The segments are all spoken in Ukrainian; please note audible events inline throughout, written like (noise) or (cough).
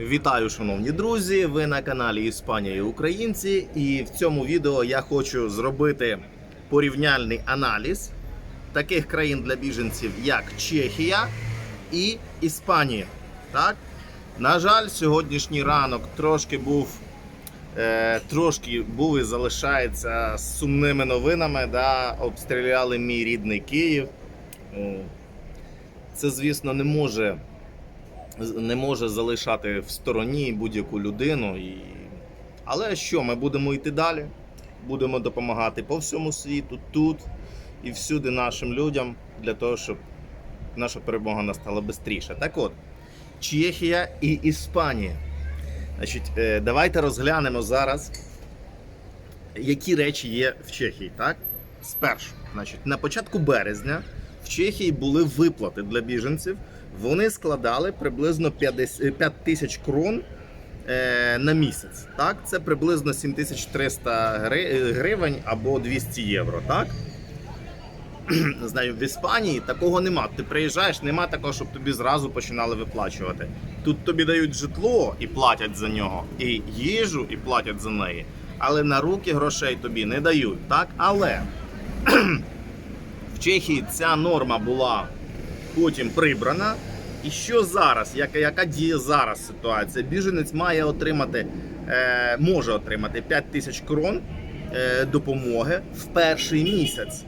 Вітаю, шановні друзі! Ви на каналі Іспанія і Українці. І в цьому відео я хочу зробити порівняльний аналіз таких країн для біженців, як Чехія і Іспанія. Так? На жаль, сьогоднішній ранок трошки був. Е, трошки був і залишається з сумними новинами, да, обстріляли мій рідний Київ. Це, звісно, не може не може залишати в стороні будь-яку людину. І... Але що, ми будемо йти далі, будемо допомагати по всьому світу, тут і всюди нашим людям для того, щоб наша перемога настала швидше. Так от, Чехія і Іспанія. Значить, е, давайте розглянемо зараз, які речі є в Чехії. Так? Спершу, значить, на початку березня в Чехії були виплати для біженців. Вони складали приблизно 50 5 тисяч крон е, на місяць. Так? Це приблизно 7300 гривень або 200 євро. Так? (clears throat) Знаю, в Іспанії такого нема. Ти приїжджаєш, нема такого, щоб тобі зразу починали виплачувати. Тут тобі дають житло і платять за нього, і їжу і платять за неї. Але на руки грошей тобі не дають. Так? Але (clears throat) в Чехії ця норма була потім прибрана. І що зараз? Яка, яка діє зараз ситуація? Біженець має отримати, е, може отримати 5 тисяч крон е, допомоги в перший місяць.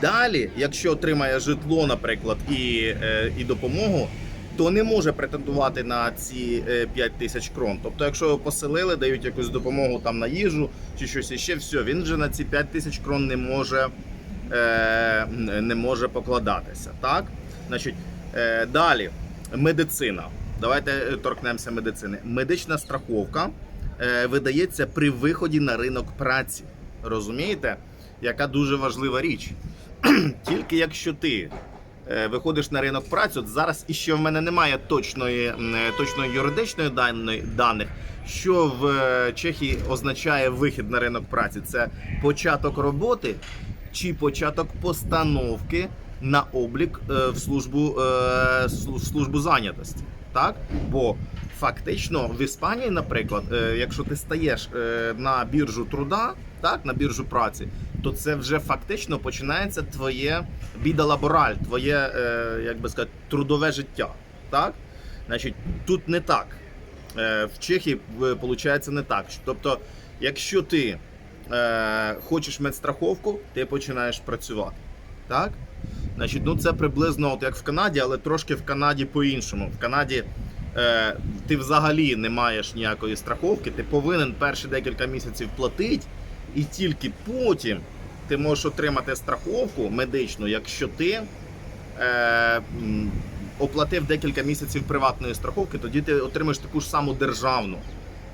Далі, якщо отримає житло, наприклад, і, е, і допомогу, то не може претендувати на ці е, 5 тисяч крон. Тобто, якщо його поселили, дають якусь допомогу там на їжу чи щось іще, все, він вже на ці 5 тисяч крон не може, е, не може покладатися. Так? Значить, е, далі медицина. Давайте е, торкнемося медицини. Медична страховка е, видається при виході на ринок праці. Розумієте? Яка дуже важлива річ. (clears throat) Тільки якщо ти е, виходиш на ринок праці, от зараз іще в мене немає точної, точної юридичної даної, даних, що в Чехії означає вихід на ринок праці. Це початок роботи чи початок постановки на облік е, в службу, е, в службу зайнятості. Так? Бо фактично в Іспанії, наприклад, е, якщо ти стаєш на біржу труда, так, на біржу праці, то це вже фактично починається твоє біда лабораль, твоє, як би сказати, трудове життя. Так? Значить, тут не так. В Чехії виходить не так. Тобто, якщо ти хочеш медстраховку, ти починаєш працювати. Так? Значить, ну це приблизно от як в Канаді, але трошки в Канаді по-іншому. В Канаді е, ти взагалі не маєш ніякої страховки, ти повинен перші декілька місяців платити, і тільки потім ти можеш отримати страховку медичну, якщо ти е, оплатив декілька місяців приватної страховки, тоді ти отримаєш таку ж саму державну.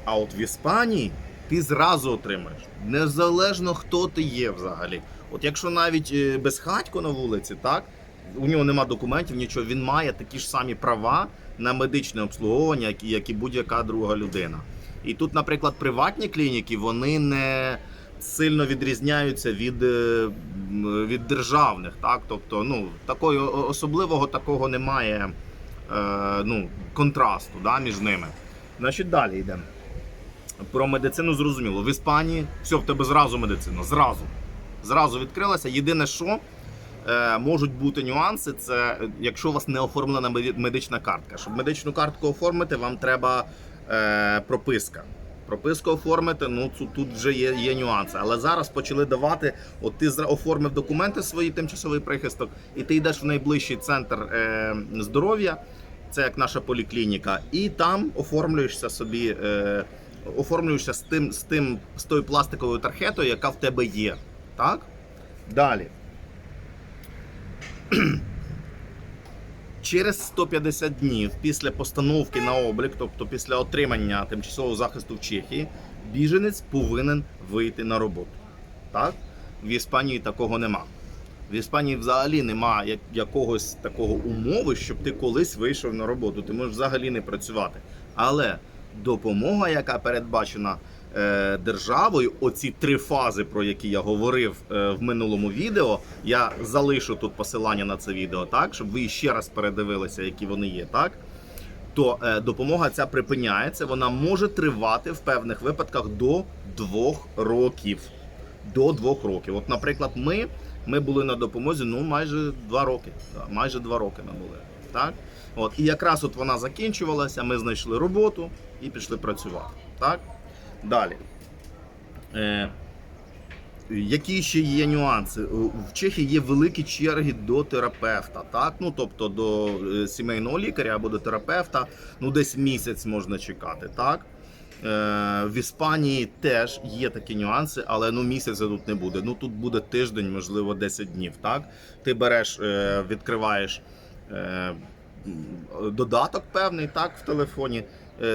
А от в Іспанії ти зразу отримаєш, незалежно хто ти є взагалі. От якщо навіть е, безхатько на вулиці, так у нього нема документів, нічого, він має такі ж самі права на медичне обслуговування, як і, як і будь-яка друга людина. І тут, наприклад, приватні клініки вони не сильно відрізняються від, е, від державних. Так? Тобто, ну, такої особливого такого немає е, ну, контрасту да, між ними. Значить, далі йдемо. Про медицину зрозуміло. В Іспанії все, в тебе зразу медицина. Зразу. Зразу відкрилася. Єдине, що е, можуть бути нюанси, це якщо у вас не оформлена медична картка. Щоб медичну картку оформити, вам треба е, прописка. Прописку оформити, ну тут, тут вже є, є нюанси. Але зараз почали давати. От ти оформив документи свої тимчасовий прихисток, і ти йдеш в найближчий центр е, здоров'я, це як наша поліклініка, і там оформлюєшся собі. Е, оформлюєшся з тим, з тим з тою пластиковою тархетою, яка в тебе є. Так? Далі. Через 150 днів після постановки на облік, тобто після отримання тимчасового захисту в Чехії, біженець повинен вийти на роботу. Так? В Іспанії такого нема. В Іспанії взагалі нема якогось такого умови, щоб ти колись вийшов на роботу. Ти можеш взагалі не працювати. Але допомога, яка передбачена державою, оці три фази, про які я говорив е, в минулому відео, я залишу тут посилання на це відео, так, щоб ви ще раз передивилися, які вони є, так. то е, допомога ця припиняється. Вона може тривати в певних випадках до двох років. До двох років. От, наприклад, ми, ми були на допомозі ну майже два роки. Да, майже два роки ми були. Так? От, і якраз от вона закінчувалася, ми знайшли роботу і пішли працювати. Так? Далі. Е, які ще є нюанси? В Чехії є великі черги до терапевта, так? Ну, тобто до е, сімейного лікаря або до терапевта, ну десь місяць можна чекати, так? Е, в Іспанії теж є такі нюанси, але ну місяця тут не буде. Ну тут буде тиждень, можливо, 10 днів. Так? Ти береш, е, відкриваєш додаток певний, так, в телефоні,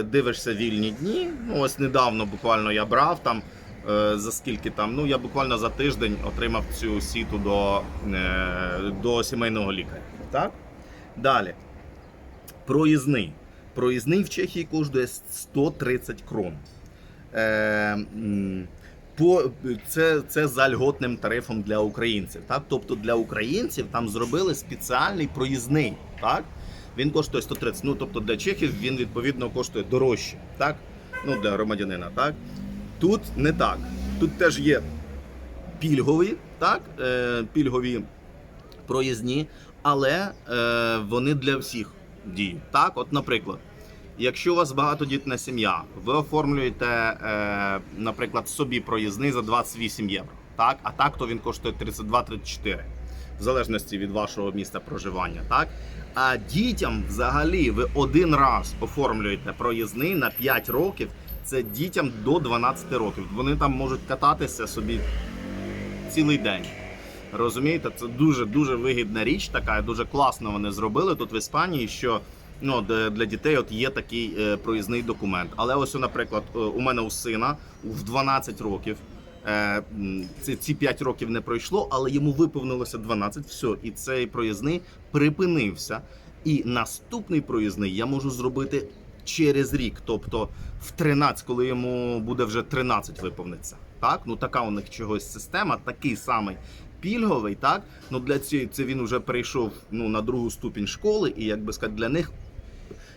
дивишся вільні дні. Ну, ось недавно буквально я брав там. е, За скільки там? Ну я буквально за тиждень отримав цю сіту до, е, до сімейного лікаря. Так? Далі. Проїзний. Проїзний в Чехії коштує 130 крон. Е, це, це за льготним тарифом для українців. Так? Тобто для українців там зробили спеціальний проїзний. Так? Він коштує 130. Ну, тобто для чехів він відповідно коштує дорожче. Так? Ну, для громадянина. Так? Тут не так. Тут теж є пільгові, так? Е, пільгові проїзні, але е, вони для всіх діють. Так, от, наприклад, якщо у вас багатодітна сім'я, ви оформлюєте, е, наприклад, собі проїзний за 28 євро. Так, а так то він коштує 32-34, в залежності від вашого міста проживання. Так, а дітям взагалі ви один раз оформлюєте проїзний на 5 років. Це дітям до 12 років. Вони там можуть кататися собі цілий день. Розумієте, це дуже дуже вигідна річ, така дуже класно вони зробили тут в Іспанії. Що ну для дітей от є такий е, проїзний документ. Але ось, наприклад, е, у мене у сина в 12 років. Е, ці, ці 5 років не пройшло, але йому виповнилося 12, все, і цей проїзний припинився. І наступний проїзний я можу зробити через рік, тобто в 13, коли йому буде вже 13 виповниться. Так, ну така у них чогось система, такий самий пільговий. Так, ну для цієї це він вже перейшов ну на другу ступінь школи, і як би сказати, для них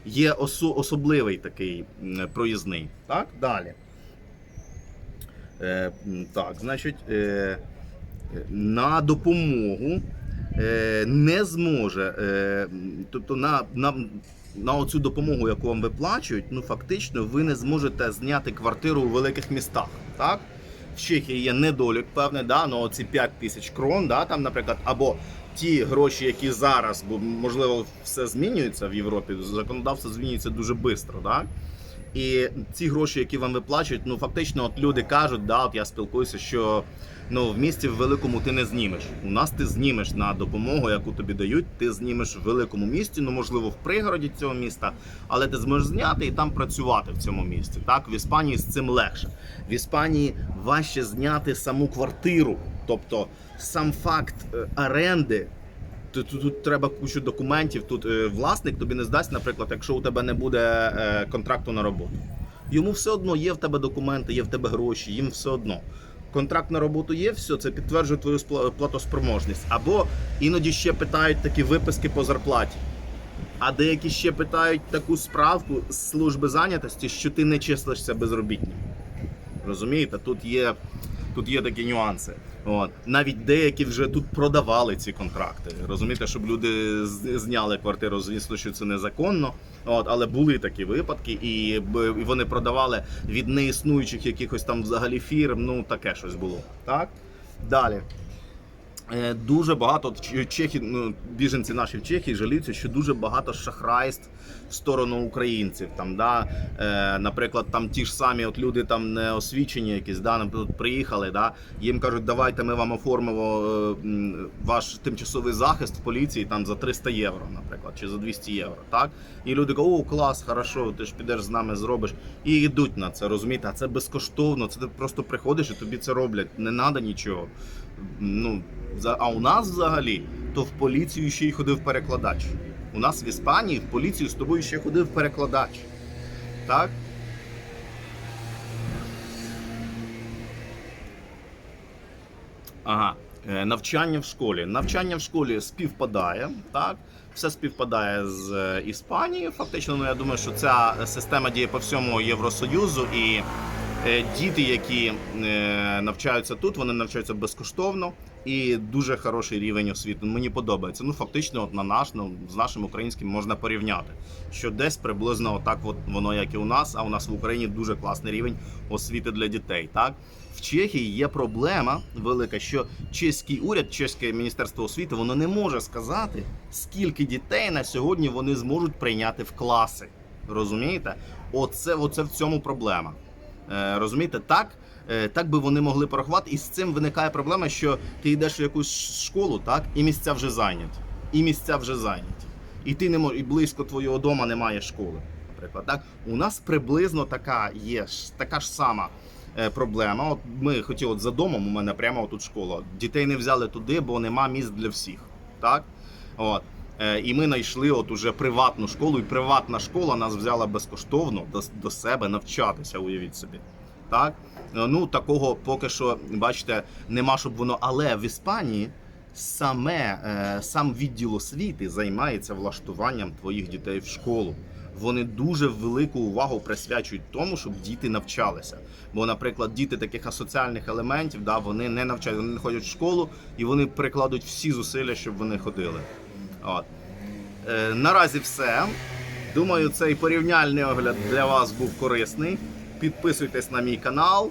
є осо- особливий такий проїзний. Так, далі. Е, так, значить, е, на допомогу е, не зможе, тобто на, на, на оцю допомогу, яку вам виплачують, ну фактично ви не зможете зняти квартиру у великих містах. Так? В Чехії є недолік певний, да, ну оці 5 тисяч крон, да, там, наприклад, або ті гроші, які зараз, бо можливо все змінюється в Європі, законодавство змінюється дуже швидко. Да? І ці гроші, які вам виплачують, ну фактично, от люди кажуть, да, от я спілкуюся, що ну в місті в великому ти не знімеш. У нас ти знімеш на допомогу, яку тобі дають. Ти знімеш в великому місті, ну можливо, в пригороді цього міста, але ти зможеш зняти і там працювати в цьому місті. Так, в Іспанії з цим легше. В Іспанії важче зняти саму квартиру, тобто сам факт е, оренди. Тут, тут, треба кучу документів. Тут е, власник тобі не здасть, наприклад, якщо у тебе не буде е, контракту на роботу. Йому все одно є в тебе документи, є в тебе гроші, їм все одно. Контракт на роботу є, все, це підтверджує твою платоспроможність. Або іноді ще питають такі виписки по зарплаті. А деякі ще питають таку справку з служби зайнятості, що ти не числишся безробітним. Розумієте, тут є, тут є такі нюанси. От. Навіть деякі вже тут продавали ці контракти. Розумієте, щоб люди зняли квартиру, звісно, що це незаконно. От, але були такі випадки, і вони продавали від неіснуючих якихось там взагалі фірм. Ну таке щось було. Так? Далі. Е, Дуже багато чехи, ну, біженці наші в Чехії жаліються, що дуже багато шахрайств в сторону українців. Там, да, е, наприклад, там ті ж самі от люди там не освічені, якісь да, наприклад, приїхали, да, їм кажуть, давайте ми вам оформимо е, ваш тимчасовий захист в поліції там за 300 євро, наприклад, чи за 200 євро. Так? І люди кажуть, о, клас, хорошо, ти ж підеш з нами зробиш. І йдуть на це, розумієте? А це безкоштовно. Це ти просто приходиш і тобі це роблять. Не треба нічого. Ну, а у нас взагалі то в поліцію ще й ходив перекладач. У нас в Іспанії в поліцію з тобою ще ходив перекладач. Так? Ага. Е, Навчання в школі. Навчання в школі співпадає, так? Все співпадає з е, Іспанією. Фактично, ну я думаю, що ця система діє по всьому Євросоюзу, і діти, які е, навчаються тут, вони навчаються безкоштовно і дуже хороший рівень освіти. Мені подобається. Ну, фактично, от на наш, ну, з нашим українським можна порівняти. Що десь приблизно отак от воно, як і у нас, а у нас в Україні дуже класний рівень освіти для дітей. Так? В Чехії є проблема велика, що чеський уряд, чеське міністерство освіти, воно не може сказати, скільки дітей на сьогодні вони зможуть прийняти в класи. Розумієте? Оце, оце в цьому проблема. Е, розумієте, так, е, так би вони могли порахувати, і з цим виникає проблема, що ти йдеш в якусь школу, так, і місця вже зайняті. І місця вже зайняті. І ти не мож, і близько твого дому немає школи. Наприклад, так у нас приблизно така є така ж сама е, проблема. От ми хотіли от за домом. У мене прямо тут школа. Дітей не взяли туди, бо нема місць для всіх. Так, от. Е, І ми знайшли от уже приватну школу, і приватна школа нас взяла безкоштовно до, до себе навчатися, уявіть собі. Так? Е, Ну, такого поки що, бачите, нема, щоб воно. Але в Іспанії саме е, сам відділ освіти займається влаштуванням твоїх дітей в школу. Вони дуже велику увагу присвячують тому, щоб діти навчалися. Бо, наприклад, діти таких асоціальних елементів, да, вони не навчають, вони не ходять в школу і вони прикладуть всі зусилля, щоб вони ходили. От. Е, наразі все. Думаю, цей порівняльний огляд для вас був корисний. Підписуйтесь на мій канал,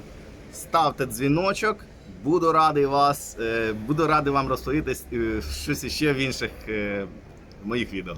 ставте дзвіночок. Буду радий вас, е, буду радий вам розповісти е, щось іще в інших е, моїх відео.